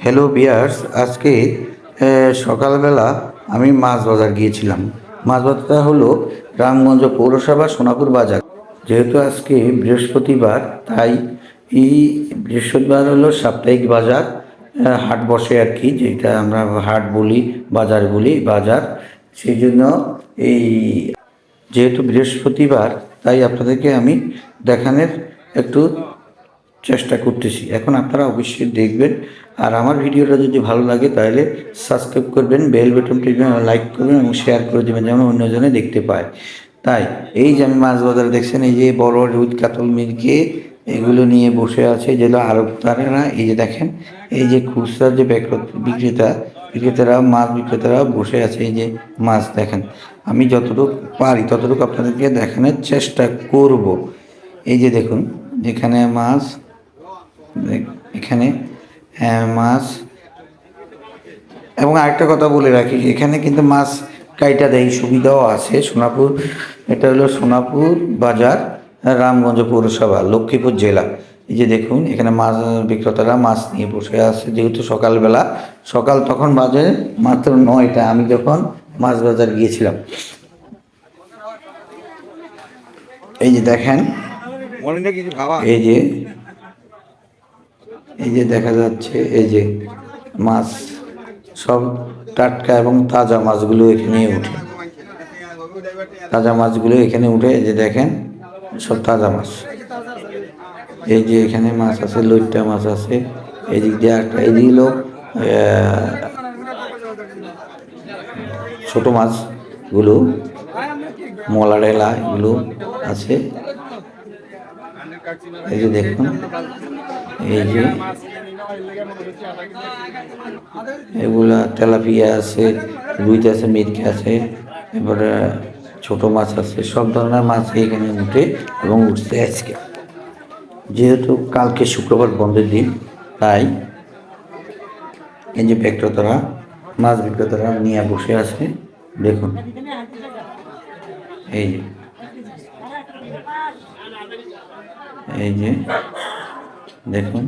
Hello বিয়ার্স আজকে সকালবেলা আমি মাছ বাজার গিয়েছিলাম। মাছ বাজারটা হলো রামগঞ্জ পৌরসভা সোনাপুর বাজার। যেহেতু আজকে বৃহস্পতিবার, তাই এই বৃহস্পতিবার হলো সাপ্তাহিক বাজার হাট বসে আর কি, যেটা আমরা হাট বলি, বাজার বলি, বাজার। সেই জন্য এই যেহেতু বৃহস্পতিবার, তাই আপনাদেরকে আমি দেখানোর একটু চেষ্টা করতেছি। এখন আপনারা অবশ্যই দেখবেন। আর আমার ভিডিওটা যদি ভালো লাগে তাহলে সাবস্ক্রাইব করবেন বেল বাটন টিপবেন লাইক করবেন এবং শেয়ার করে দেবেন যেন অন্যজনে দেখতে পায়। তাই, এই যে আমি মাছ বাজারে দেখছেন, এই যে বড় রুদ কাতল মিরকে এগুলো নিয়ে বসে আছে যেগুলো আরব তারা এই যে দেখেন, এই যে খুচরা যে বিক্র- বিক্রেতা, বিক্রেতারা, মাছ বিক্রেতারা বসে আছে এই যে মাছ দেখেন। আমি যতটুকু পারি ততটুকু আপনাদেরকে দেখানোর চেষ্টা করব। এই যে দেখুন এখানে মাছ এখানে মাছ। এবং আরেকটা কথা বলে রাখি এখানে কিন্তু মাছ কাইটা দেয় সুবিধাও আছে। সোনাপুর এটা হলো সোনাপুর বাজার রামগঞ্জ পৌরসভা লক্ষ্মীপুর জেলা। এই যে দেখুন এখানে মাছ বিক্রেতারা মাছ নিয়ে বসে আছে যেহেতু সকালবেলা। সকাল তখন বাজে মাত্র নয়টা আমি যখন মাছ বাজার গিয়েছিলাম। এই যে দেখেন এই যে এই যে দেখা যাচ্ছে এই যে মাছ সব টাটকা এবং তাজা মাছগুলো এখানে উঠে। তাজা মাছগুলো এখানে উঠে এই যে দেখেন সব তাজা মাছ। এই যে এখানে মাছ আছে লইট্টা মাছ আছে এদিক দিয়ে একটা এদিক আহ, ছোট মাছগুলো মলা ডেলা এগুলো আছে। এই যে দেখুন এই যে, এগুলা তেলাপিয়া আছে, রুইত আছে মিটকে আছে, এবারে ছোট মাছ আছে, সব ধরনের মাছ এখানে উঠে এবং উঠছে আজকে। যেহেতু কালকে শুক্রবার বন্ধের দিন, তাই এই যে বিক্রেতারা, মাছ বিক্রেতারা নিয়ে বসে আছে, দেখুন। এই যে এই যে দেখুন।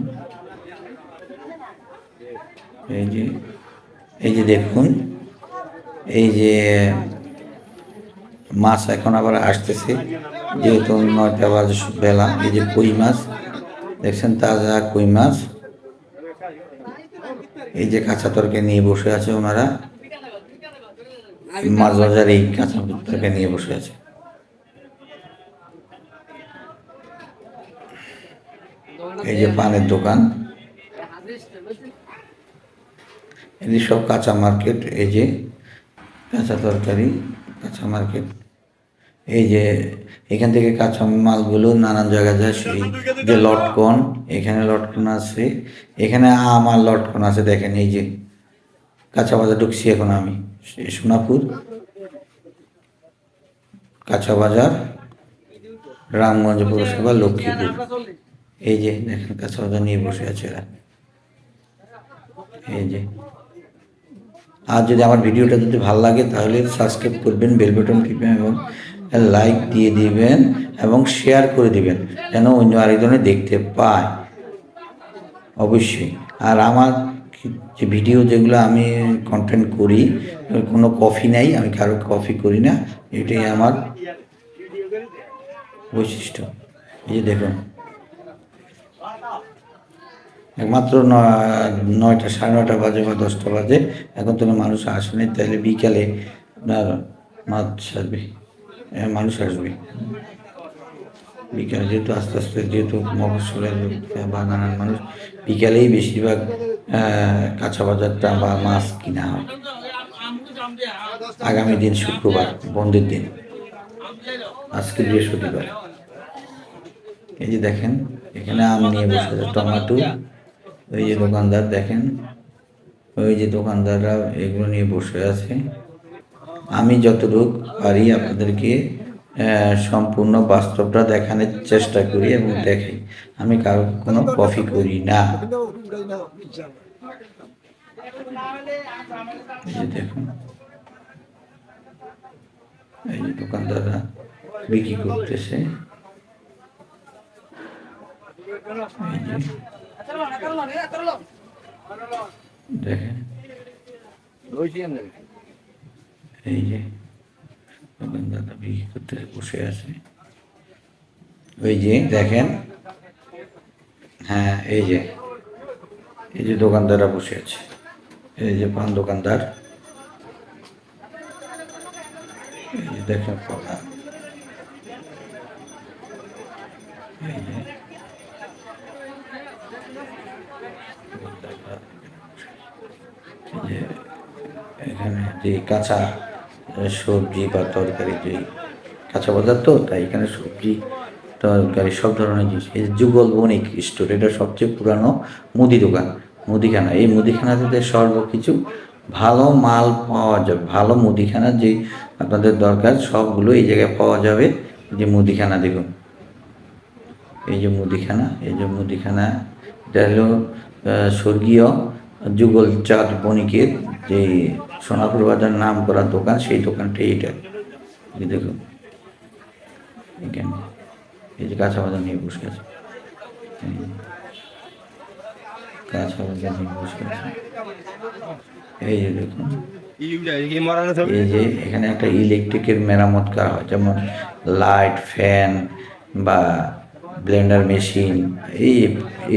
এই যে এই যে দেখুন, এই যে মাছ এখন আবার আসতেছে, যেহেতু নয়টা বাজে বেলা, এই যে কই মাছ, দেখছেন তাজা কই মাছ। এই যে কাঁচা তরকে নিয়ে বসে আছে ওনারা, মাছ বাজারে এই কাঁচা তরকারি নিয়ে বসে আছে। এই যে পানের দোকান। যে সব কাঁচা মার্কেট, এই যে কাঁচা তরকারি, কাঁচা মার্কেট। এই যে এখান থেকে কাঁচা মালগুলো নানান জায়গায় যায়, সেই যে লটকন, এখানে লটকন আছে, এখানে আম আর লটকন আছে, দেখেন এই যে। কাঁচা বাজার ঢুকছি এখন আমি সোনাপুর। কাঁচা বাজার, রামগঞ্জ পৌরসভা, লক্ষ্মীপুর। এই যে দেখেন, কাঁচা নিয়ে বসে আছে এরা। এই যে। আর যদি আমার ভিডিওটা যদি ভালো লাগে, তাহলে সাবস্ক্রাইব করবেন, বেল বাটন টিপবেন এবং লাইক দিয়ে দিবেন এবং শেয়ার করে দিবেন, যেন অন্য আরেকজনে দেখতে পায়। অবশ্যই। আর আমার যে ভিডিও যেগুলো আমি কন্টেন্ট করি, কোনো কফি নাই, আমি কারও কফি করি না। এটাই আমার বৈশিষ্ট্য। এই যে দেখুন। একমাত্র নয়টা, সাড়ে নয়টা বাজে বা দশটা বাজে। এখন তো মানুষ আসেনি, তাহলে বিকালে আপনার মাছ আসবে মানুষ আসবে। বিকালে যেহেতু আস্তে আস্তে যেহেতু মফসলের বাগানের মানুষ, বিকালেই বেশিরভাগ কাঁচা বাজারটা বা মাছ কিনা হয়। আগামী দিন শুক্রবার, বন্ধের দিন। আজকে বৃহস্পতিবার। এই যে দেখেন, এখানে আম নিয়ে বসে আছে, টমেটো ওই যে দোকানদার দেখেন, ওই যে দোকানদাররা এগুলো নিয়ে বসে আছে। আমি যতটুকু পারি আপনাদেরকে সম্পূর্ণ বাস্তবটা দেখানোর চেষ্টা করি এবং দেখাই আমি কারও কোনো কফি করি না। দেখুন, এই যে দোকানদাররা বিক্রি করতেছে। দেখেন। এই যে দোকানদাররা বিক্রি করতে বসে আছে। ওই যে দেখেন। হ্যাঁ এই যে এই যে দোকানদাররা বসে আছে। এই যে পান দোকানদার। এই যে দেখেন কথা। এই যে দোকানদাররা এই যে এখানে যে কাঁচা সবজি বা তরকারি যে কাঁচা বাজার তো তাই এখানে সবজি, তরকারি, সব ধরনের জিনিস। এই যুগল বণিক স্টোর, এটা সবচেয়ে পুরানো মুদি দোকান, মুদিখানা। এই মুদিখানাতে সর্ব কিছু ভালো মাল পাওয়া যাবে, ভালো মুদিখানা যে আপনাদের দরকার, সবগুলো এই জায়গায় পাওয়া যাবে। যে মুদিখানা দেখুন। এই যে মুদিখানা, এই যে মুদিখানা, এটা হলো স্বর্গীয় যুগল চাঁদ বণিকের যে সোনাপুর বাজার নাম করা দোকান, সেই দোকানটা এইটা দেখুন। এখানে। এই যে কাঁচা বাজার নিয়ে বসে আছে। কাঁচা বাজার নিয়ে বসে আছে। এই যে দেখুন। এই যে এখানে একটা ইলেকট্রিকের মেরামত করা হয়, যেমন লাইট, ফ্যান বা ব্লেন্ডার মেশিন, এই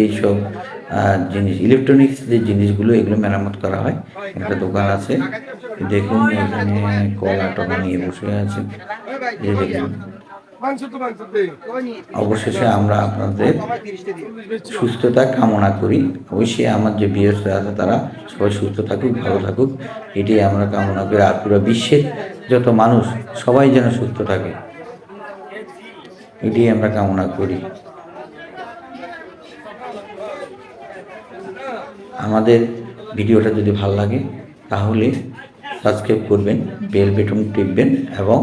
এইসব জিনিস ইলেকট্রনিক্স যে জিনিসগুলো, এগুলো মেরামত করা হয়। একটা দোকান আছে। দেখুন, এখানে কলা টলা নিয়ে বসে আছে। দেখুন। অবশেষে আমরা আপনাদের সুস্থতা কামনা করি। অবশ্যই আমার যে বিয়েসরা আছে, তারা সবাই সুস্থ থাকুক, ভালো থাকুক। এটাই আমরা কামনা করি। আর পুরো বিশ্বের যত মানুষ, সবাই যেন সুস্থ থাকে। এটাই আমরা কামনা করি। আমাদের ভিডিওটা যদি ভালো লাগে তাহলে সাবস্ক্রাইব করবেন বেল বেটন টিপবেন এবং